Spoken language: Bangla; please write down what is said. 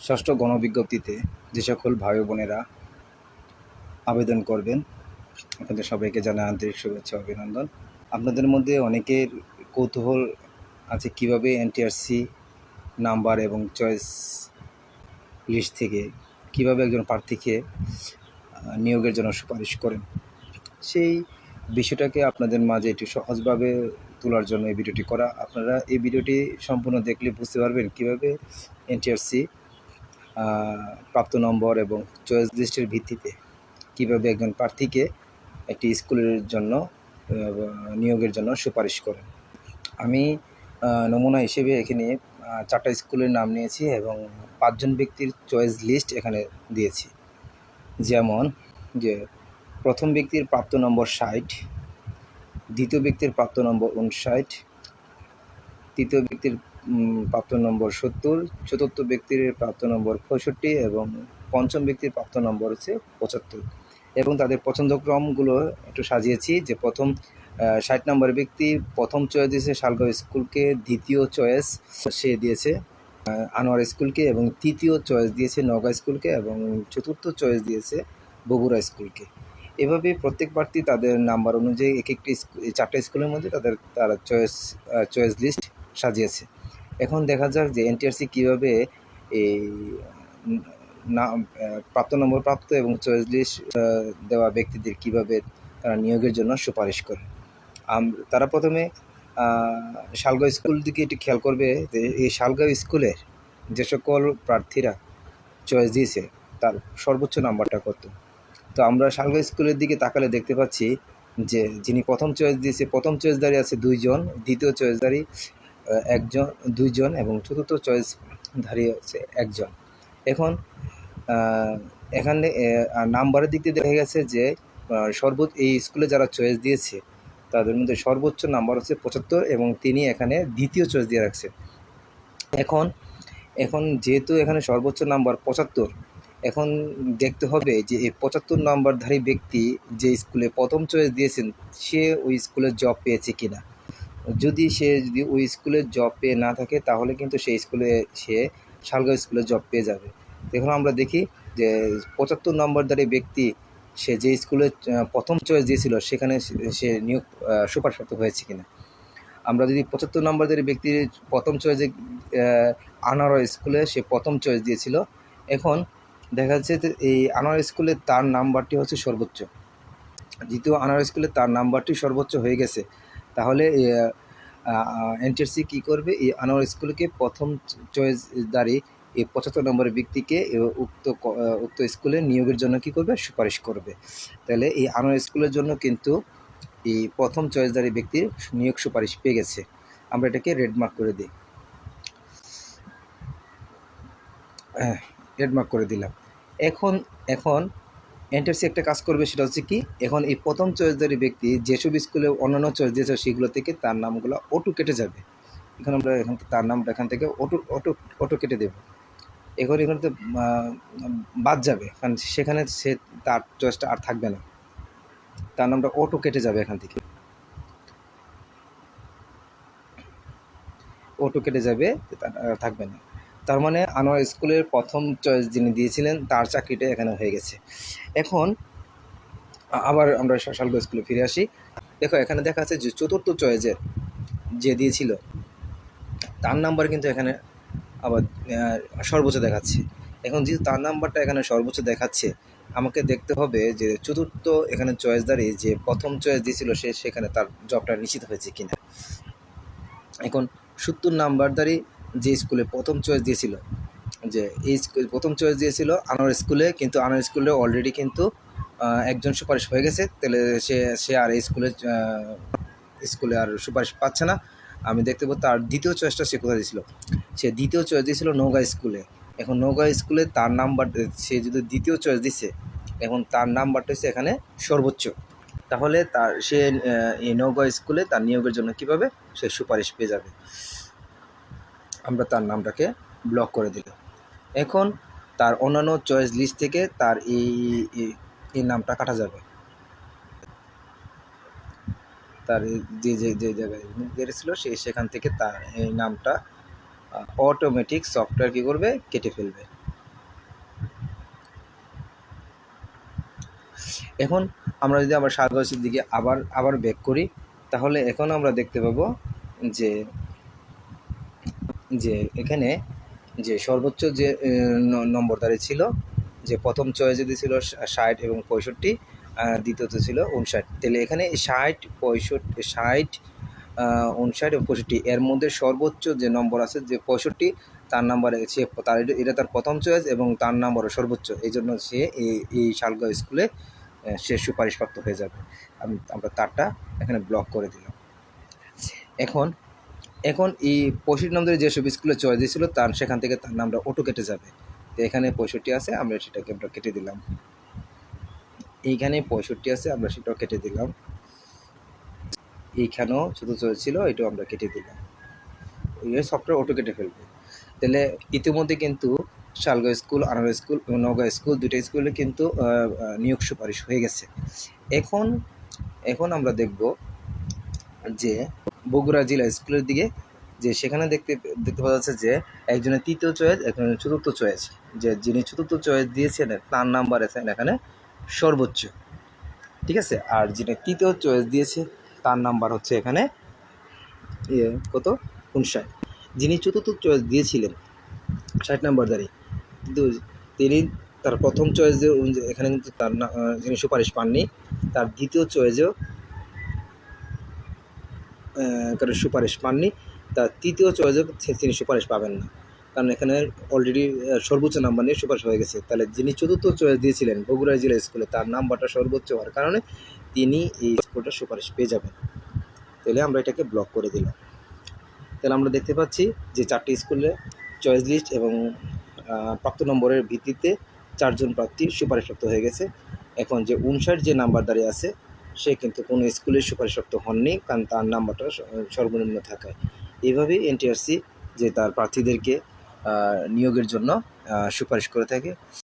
ষষ্ঠ গণবিজ্ঞপ্তিতে যে সকল ভাই বোনেরা আবেদন করবেন, আপনাদের সবাইকে জানাই আন্তরিক শুভেচ্ছা অভিনন্দন। আপনাদের মধ্যে অনেকের কৌতূহল আছে কীভাবে এনটিআরসি নাম্বার এবং চয়েস লিস্ট থেকে কীভাবে একজন প্রার্থীকে নিয়োগের জন্য সুপারিশ করেন। সেই বিষয়টাকে আপনাদের মাঝে একটু সহজভাবে তোলার জন্য এই ভিডিওটি করা। আপনারা এই ভিডিওটি সম্পূর্ণ দেখলে বুঝতে পারবেন কীভাবে এনটিআরসি প্রাপ্ত নম্বর এবং চয়েস লিস্টের ভিত্তিতে কীভাবে একজন প্রার্থীকে একটি স্কুলের জন্য নিয়োগের জন্য সুপারিশ করেন। আমি নমুনা হিসেবে এখানে চারটা স্কুলের নাম নিয়েছি এবং পাঁচজন ব্যক্তির চয়েস লিস্ট এখানে দিয়েছি। যেমন যে প্রথম ব্যক্তির প্রাপ্ত নম্বর ষাট, দ্বিতীয় ব্যক্তির প্রাপ্ত নম্বর উনষাট তৃতীয় ব্যক্তির প্রাপ্ত নম্বর সত্তর, চতুর্থ ব্যক্তির প্রাপ্ত নম্বর পঁয়ষট্টি এবং পঞ্চম ব্যক্তির প্রাপ্ত নম্বর হচ্ছে পঁচাত্তর। এবং তাদের পছন্দক্রমগুলো একটু সাজিয়েছি যে প্রথম ষাট নম্বর ব্যক্তি প্রথম চয়েস দিয়েছে শালগাঁও স্কুলকে, দ্বিতীয় চয়েস সে দিয়েছে আনোয়ার স্কুলকে এবং তৃতীয় চয়েস দিয়েছে নওগাঁ স্কুলকে এবং চতুর্থ চয়েস দিয়েছে বগুড়া স্কুলকে। এভাবে প্রত্যেক প্রার্থী তাদের নাম্বার অনুযায়ী এক একটি চারটা স্কুলের মধ্যে তাদের, তারা চয়েস চয়েস লিস্ট সাজিয়েছে। এখন দেখা যাক যে এনটিআরসি কীভাবে এই না, প্রাপ্ত নম্বর প্রাপ্ত এবং চয়েস লিস্ট দেওয়া ব্যক্তিদের কীভাবে তারা নিয়োগের জন্য সুপারিশ করে। তারা প্রথমে শালগাঁও স্কুল দিকে একটু খেয়াল করবে যে এই শালগাঁও স্কুলের যে সকল প্রার্থীরা চয়েস দিয়েছে, তার সর্বোচ্চ নাম্বারটা কত? তো আমরা শালগাঁও স্কুলের দিকে তাকালে দেখতে পাচ্ছি যে যিনি প্রথম চয়েস দিয়েছে, প্রথম চয়েসদারি আছে দুইজন, দ্বিতীয় চয়েসদারি একজন, দুইজন এবং চতুর্থ চয়েসধারী আছে একজন। এখন এখানে নাম্বারের দিক দিয়ে দেখা গেছে যে সর্বোচ্চ এই স্কুলে যারা চয়েস দিয়েছে, তাদের মধ্যে সর্বোচ্চ নাম্বার হচ্ছে পঁচাত্তর এবং তিনি এখানে দ্বিতীয় চয়েস দিয়ে রাখছে। এখন এখন যেহেতু এখানে সর্বোচ্চ নাম্বার পঁচাত্তর, এখন দেখতে হবে যে এই পঁচাত্তর নাম্বারধারী ব্যক্তি যে স্কুলে প্রথম চয়েস দিয়েছেন, সে ওই স্কুলে জব পেয়েছে কিনা। যদি সে যদি ওই স্কুলে জব পেয়ে না থাকে, তাহলে কিন্তু সেই স্কুলে সে শালগাঁও স্কুলে জব পেয়ে যাবে। এখন আমরা দেখি যে পঁচাত্তর নম্বরধারী ব্যক্তি, সে যে স্কুলে প্রথম চয়েস দিয়েছিল, সেখানে সে- নিয়োগ সুপারপ্রাপ্ত হয়েছে কিনা। আমরা যদি পঁচাত্তর নম্বরধারী ব্যক্তির প্রথম চয়েসে আনারো স্কুলে সে প্রথম চয়েস দিয়েছিল। এখন দেখা যাচ্ছে যে এই আনোয়ার স্কুলে তার নাম্বারটি হচ্ছে সর্বোচ্চ। দ্বিতীয় আনোয়ার স্কুলে তার নাম্বারটি সর্বোচ্চ হয়ে গেছে তাহলে এনটিএসসি কী করবে? এই আনোয়ার স্কুলকে প্রথম চয়েস দাঁড়ি এই পঁচাত্তর নম্বরের ব্যক্তিকে উক্ত উক্ত স্কুলে নিয়োগের জন্য কী করবে? সুপারিশ করবে। তাহলে এই আনোয়ার স্কুলের জন্য কিন্তু এই প্রথম চয়েস চয়েসদারি ব্যক্তির নিয়োগ সুপারিশ পেয়ে গেছে। আমরা এটাকে রেডমার্ক করে দিই। রেড মার্ক করে দিলাম। এখন এখন এনটিআরসি একটা কাজ করবে সেটা হচ্ছে কি, এখন এই প্রথম চয়েসধারী ব্যক্তি যেসব স্কুলে অন্যান্য চয়েস দিয়েছে সেগুলো থেকে তার নামগুলো অটো কেটে যাবে। এখন আমরা এখান তার নামটা এখান থেকে অটো অটো অটো কেটে দেব। এখন এখানে তো বাদ যাবে, কারণ সেখানে সে তার চয়েসটা আর থাকবে না। তার নামটা অটো কেটে যাবে এখান থেকে। অটো কেটে যাবে, তার, থাকবে না। তার মানে আনোয়ার স্কুলের প্রথম চয়েস যিনি দিয়েছিলেন, তার চাকরিটা এখানে হয়ে গেছে। এখন আবার আমরা শা- স্কুলে ফিরে আসি। দেখো, এখানে দেখা যাচ্ছে যে চতুর্থ চয়েসের যে দিয়েছিল, তার নাম্বার কিন্তু এখানে আবার সর্বোচ্চ দেখাচ্ছে। এখন যেহেতু তার নাম্বারটা এখানে সর্বোচ্চ দেখাচ্ছে, আমাকে দেখতে হবে যে চতুর্থ এখানে চয়েসদারি যে প্রথম চয়েস দিয়েছিল সে সেখানে তার জবটা নিশ্চিত হয়েছে কিনা। এখন সত্তর নাম্বারদারি যে স্কুলে প্রথম চয়েস দিয়েছিল, যে এই স্কুল প্রথম চয়েস দিয়েছিল আনোয়ার স্কুলে, কিন্তু আনোয়ার স্কুলে অলরেডি কিন্তু একজন সুপারিশ হয়ে গেছে, তাহলে সে সে আর এই স্কুলে স্কুলে আর সুপারিশ পাচ্ছে না। আমি দেখতে পাবো তার দ্বিতীয় চয়েসটা সে কোথায় দিয়েছিল। সে দ্বিতীয় চয়েস দিয়েছিল নৌগা স্কুলে। এখন নৌগা স্কুলে তার নাম্বার সে যদি দ্বিতীয় চয়েস দিছে, এখন তার নাম্বারটা হচ্ছে এখানে সর্বোচ্চ। তাহলে তার, সে এই নৌগা স্কুলে তার নিয়োগের জন্য কীভাবে? সে সুপারিশ পেয়ে যাবে। আমরা তার নামটাকে ব্লক করে দিলাম। এখন তার অন্যান্য চয়েস লিস্ট থেকে তার এই এই নামটা কাটা যাবে। তার যে যে যে জায়গায় ছিল সে সেখান থেকে তার এই নামটা অটোমেটিক সফটওয়্যার কী করবে? কেটে ফেলবে। এখন আমরা যদি আবার সার্চ দিকে আবার আবার ব্যাক করি, তাহলে এখন আমরা দেখতে পাবো যে যে এখানে যে সর্বোচ্চ যে ন- নম্বরদারি ছিল, যে প্রথম চয়েসে দিয়েছিল ষাট এবং পঁয়ষট্টি দ্বিতীয়তে ছিল উনষাট তাহলে এখানে ষাট পঁয়ষট্টি ষাট উনষাট এবং পঁয়ষট্টি, এর মধ্যে সর্বোচ্চ যে নম্বর আছে, যে পঁয়ষট্টি, তার নাম্বার সে তার এটা- তার প্রথম চয়েস এবং তার নাম্বার সর্বোচ্চ। এই জন্য সে এই এই শালগাঁও স্কুলে সে সুপারিশপ্রাপ্ত হয়ে যাবে। আমি, আমরা তারটা এখানে ব্লক করে দিলাম। এখন এখন এই পঁয়ষট্টি নম্বরে যেসব স্কুলে চয়েস দিয়েছিল, তার সেখান থেকে তার নামটা অটো কেটে যাবে। তো এখানে পঁয়ষট্টি আছে, আমরা সেটাকে আমরা কেটে দিলাম? এইখানে পঁয়ষট্টি আছে, আমরা সেটাও কেটে দিলাম। এইখানেও শুধু চয়েস ছিল, এটাও আমরা কেটে দিলাম। এই সফটওয়্যার অটো কেটে ফেলবে। তাহলে ইতিমধ্যে কিন্তু শালগাঁও স্কুল, আনারস স্কুল এবং নগাঁও স্কুল দুইটা স্কুলে কিন্তু নিয়োগ সুপারিশ হয়ে গেছে। এখন এখন আমরা দেখব যে বগুড়া জেলা স্কুলের দিকে, যে সেখানে দেখতে দেখতে পাওয়া যাচ্ছে যে একজনের তৃতীয় চয়েস একজনের চতুর্থ চয়েস যে যিনি চতুর্থ চয়েস দিয়েছেন, তার নাম্বার আছে এখানে সর্বোচ্চ। ঠিক আছে? আর যিনি তৃতীয় চয়েস দিয়েছে, তার নাম্বার হচ্ছে এখানে ইয়ে কত? উনষাট। যিনি চতুর্থ চয়েস দিয়েছিলেন, ষাট নাম্বার দাঁড়িয়ে কিন্তু তিনি তার প্রথম চয়েসে এখানে কিন্তু তার যিনি সুপারিশ পাননি, তার দ্বিতীয় চয়েসেও কারণ সুপারিশ পাননি তার তৃতীয় চয়েসে তিনি সুপারিশ পাবেন না। কারণ এখানে অলরেডি সর্বোচ্চ নাম্বার নিয়ে সুপারিশ হয়ে গেছে। তাহলে যিনি চতুর্থ চয়েস দিয়েছিলেন, বগুড়া জেলা স্কুলে তার নাম্বারটা সর্বোচ্চ হওয়ার কারণে তিনি এই স্কুলটা সুপারিশ পেয়ে যাবেন। তাহলে আমরা এটাকে ব্লক করে দিলাম। তাহলে আমরা দেখতে পাচ্ছি যে চারটি স্কুলে চয়েস লিস্ট এবং প্রাপ্ত নম্বরের ভিত্তিতে চারজন প্রার্থী সুপারিশপ্রাপ্ত হয়ে গেছে। এখন যে উনষাট যে নাম্বার দাঁড়িয়ে আছে সে কিন্তু কোনো স্কুলে সুপারিশক্ত হননি, কারণ তার নাম্বারটা সর্বনিম্ন থাকায়। এইভাবে এনটিআরসি যে তার প্রার্থীদেরকে নিয়োগের জন্য সুপারিশ করে থাকে।